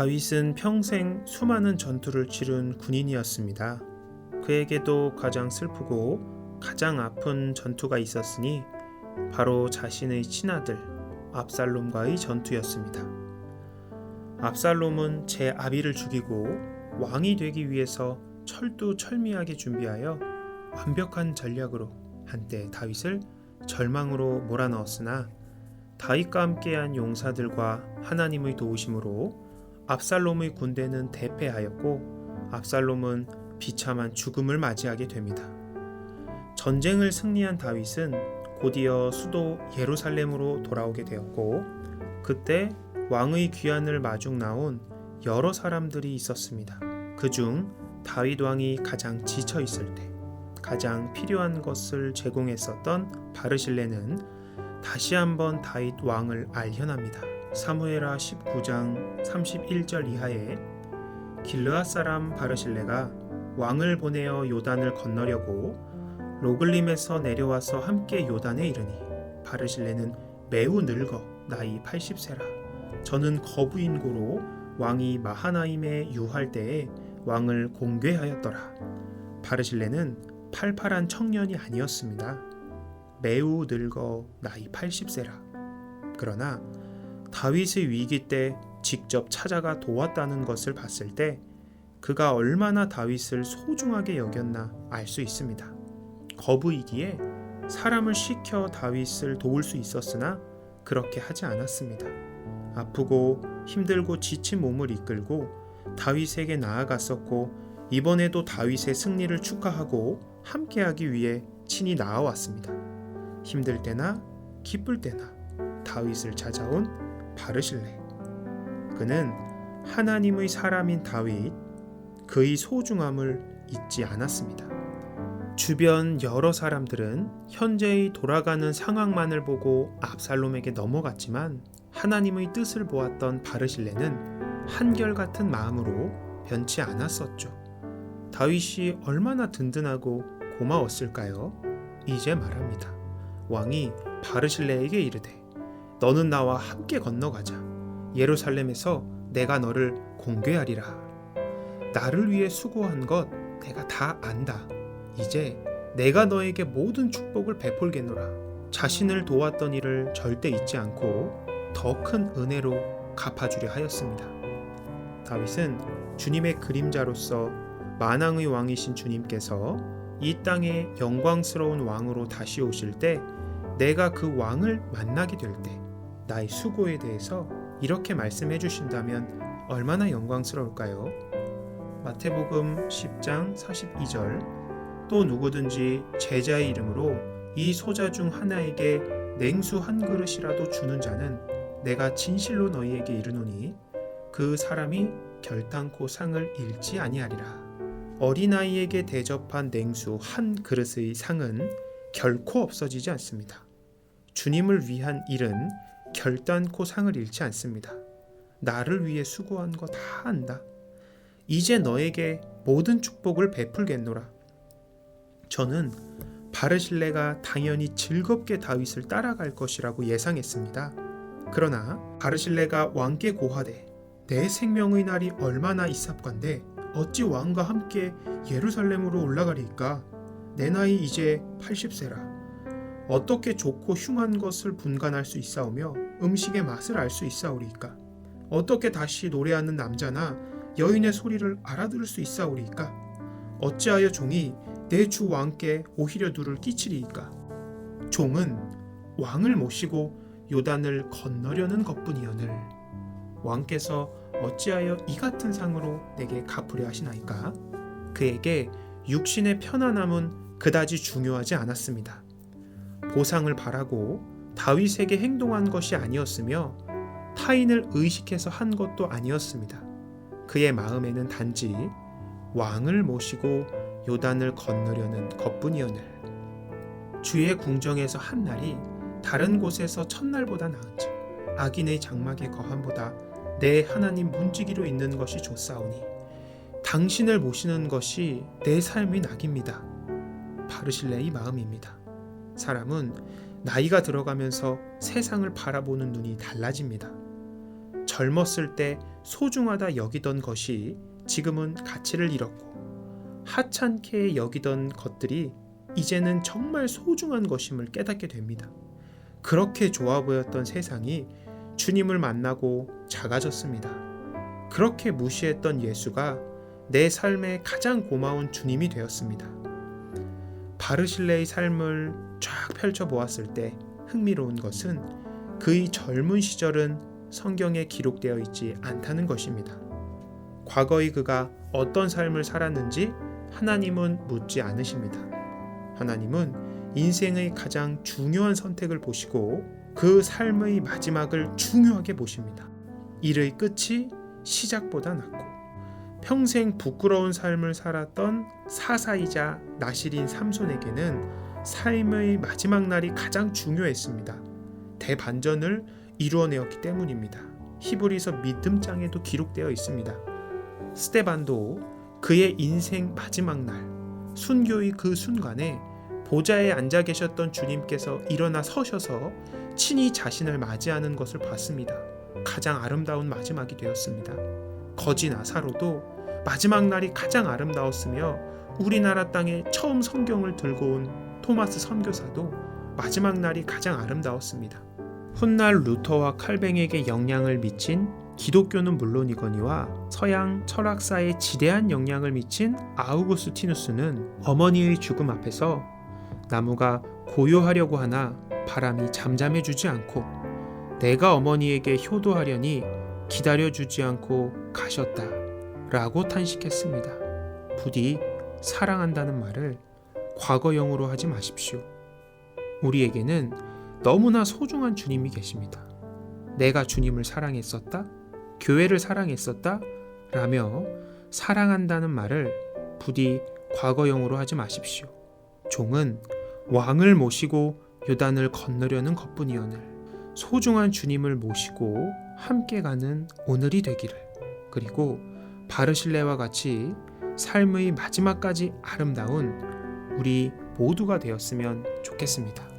다윗은 평생 수많은 전투를 치른 군인이었습니다. 그에게도 가장 슬프고 가장 아픈 전투가 있었으니 바로 자신의 친아들 압살롬과의 전투였습니다. 압살롬은 제 아비를 죽이고 왕이 되기 위해서 철두철미하게 준비하여 완벽한 전략으로 한때 다윗을 절망으로 몰아넣었으나 다윗과 함께한 용사들과 하나님의 도우심으로 압살롬의 군대는 대패하였고 압살롬은 비참한 죽음을 맞이하게 됩니다. 전쟁을 승리한 다윗은 곧이어 수도 예루살렘으로 돌아오게 되었고 그때 왕의 귀환을 마중 나온 여러 사람들이 있었습니다. 그중 다윗 왕이 가장 지쳐 있을 때 가장 필요한 것을 제공했었던 바르실레는 다시 한번 다윗 왕을 알현합니다. 사무엘하 19장 31절 이하에 길르앗 사람 바르실레가 왕을 보내어 요단을 건너려고 로글림에서 내려와서 함께 요단에 이르니 바르실레는 매우 늙어 나이 80세라. 저는 거부인고로 왕이 마하나임에 유할 때에 왕을 공궤하였더라. 바르실레는 팔팔한 청년이 아니었습니다. 매우 늙어 나이 80세라. 그러나 다윗의 위기 때 직접 찾아가 도왔다는 것을 봤을 때 그가 얼마나 다윗을 소중하게 여겼나 알 수 있습니다. 거부이기에 사람을 시켜 다윗을 도울 수 있었으나 그렇게 하지 않았습니다. 아프고 힘들고 지친 몸을 이끌고 다윗에게 나아갔었고 이번에도 다윗의 승리를 축하하고 함께하기 위해 친히 나아왔습니다. 힘들 때나 기쁠 때나 다윗을 찾아온 바르실레. 그는 하나님의 사람인 다윗, 그의 소중함을 잊지 않았습니다. 주변 여러 사람들은 현재의 돌아가는 상황만을 보고 압살롬에게 넘어갔지만 하나님의 뜻을 보았던 바르실레는 한결같은 마음으로 변치 않았었죠. 다윗이 얼마나 든든하고 고마웠을까요? 이제 말합니다. 왕이 바르실레에게 이르되 너는 나와 함께 건너가자. 예루살렘에서 내가 너를 공개하리라. 나를 위해 수고한 것 내가 다 안다. 이제 내가 너에게 모든 축복을 베풀겠노라. 자신을 도왔던 일을 절대 잊지 않고 더 큰 은혜로 갚아주려 하였습니다. 다윗은 주님의 그림자로서 만왕의 왕이신 주님께서 이 땅에 영광스러운 왕으로 다시 오실 때 내가 그 왕을 만나게 될 때 나의 수고에 대해서 이렇게 말씀해 주신다면 얼마나 영광스러울까요? 마태복음 10장 42절 또 누구든지 제자의 이름으로 이 소자 중 하나에게 냉수 한 그릇이라도 주는 자는 내가 진실로 너희에게 이르노니 그 사람이 결단코 상을 잃지 아니하리라. 어린아이에게 대접한 냉수 한 그릇의 상은 결코 없어지지 않습니다. 주님을 위한 일은 결단코 상을 잃지 않습니다. 나를 위해 수고한 거 다 안다. 이제 너에게 모든 축복을 베풀겠노라. 저는 바르실레가 당연히 즐겁게 다윗을 따라갈 것이라고 예상했습니다. 그러나 바르실레가 왕께 고하되 내 생명의 날이 얼마나 있사건데 어찌 왕과 함께 예루살렘으로 올라가리까? 내 나이 이제 80세라. 어떻게 좋고 흉한 것을 분간할 수 있사오며 음식의 맛을 알 수 있사오리이까? 어떻게 다시 노래하는 남자나 여인의 소리를 알아들을 수 있사오리이까? 어찌하여 종이 내 주 왕께 오히려 누를 끼치리이까? 종은 왕을 모시고 요단을 건너려는 것뿐이오늘 왕께서 어찌하여 이 같은 상으로 내게 갚으려 하시나이까? 그에게 육신의 편안함은 그다지 중요하지 않았습니다. 보상을 바라고 다윗에게 행동한 것이 아니었으며 타인을 의식해서 한 것도 아니었습니다. 그의 마음에는 단지 왕을 모시고 요단을 건너려는 것뿐이었늘 주의 궁정에서 한 날이 다른 곳에서 첫날보다 나은즉 악인의 장막의 거함보다 내 하나님 문지기로 있는 것이 좋사오니 당신을 모시는 것이 내 삶의 낙입니다. 바르실레의 마음입니다. 사람은 나이가 들어가면서 세상을 바라보는 눈이 달라집니다. 젊었을 때 소중하다 여기던 것이 지금은 가치를 잃었고 하찮게 여기던 것들이 이제는 정말 소중한 것임을 깨닫게 됩니다. 그렇게 좋아 보였던 세상이 주님을 만나고 작아졌습니다. 그렇게 무시했던 예수가 내 삶의 가장 고마운 주님이 되었습니다. 바르실레의 삶을 쫙 펼쳐 보았을 때 흥미로운 것은 그의 젊은 시절은 성경에 기록되어 있지 않다는 것입니다. 과거의 그가 어떤 삶을 살았는지 하나님은 묻지 않으십니다. 하나님은 인생의 가장 중요한 선택을 보시고 그 삶의 마지막을 중요하게 보십니다. 일의 끝이 시작보다 낫고 평생 부끄러운 삶을 살았던 사사이자 나실인 삼손에게는 삶의 마지막 날이 가장 중요했습니다. 대반전을 이루어내었기 때문입니다. 히브리서 믿음장에도 기록되어 있습니다. 스테반도 그의 인생 마지막 날 순교의 그 순간에 보좌에 앉아 계셨던 주님께서 일어나 서셔서 친히 자신을 맞이하는 것을 봤습니다. 가장 아름다운 마지막이 되었습니다. 거지 나사로도 마지막 날이 가장 아름다웠으며 우리나라 땅에 처음 성경을 들고 온 토마스 선교사도 마지막 날이 가장 아름다웠습니다. 훗날 루터와 칼뱅에게 영향을 미친 기독교는 물론이거니와 서양 철학사에 지대한 영향을 미친 아우구스티누스는 어머니의 죽음 앞에서 나무가 고요하려고 하나 바람이 잠잠해주지 않고 내가 어머니에게 효도하려니 기다려주지 않고 가셨다 라고 탄식했습니다. 부디 사랑한다는 말을 과거형으로 하지 마십시오. 우리에게는 너무나 소중한 주님이 계십니다. 내가 주님을 사랑했었다? 교회를 사랑했었다? 라며 사랑한다는 말을 부디 과거형으로 하지 마십시오. 종은 왕을 모시고 요단을 건너려는 것뿐이오늘 소중한 주님을 모시고 함께 가는 오늘이 되기를 그리고 바르실레와 같이 삶의 마지막까지 아름다운 우리 모두가 되었으면 좋겠습니다.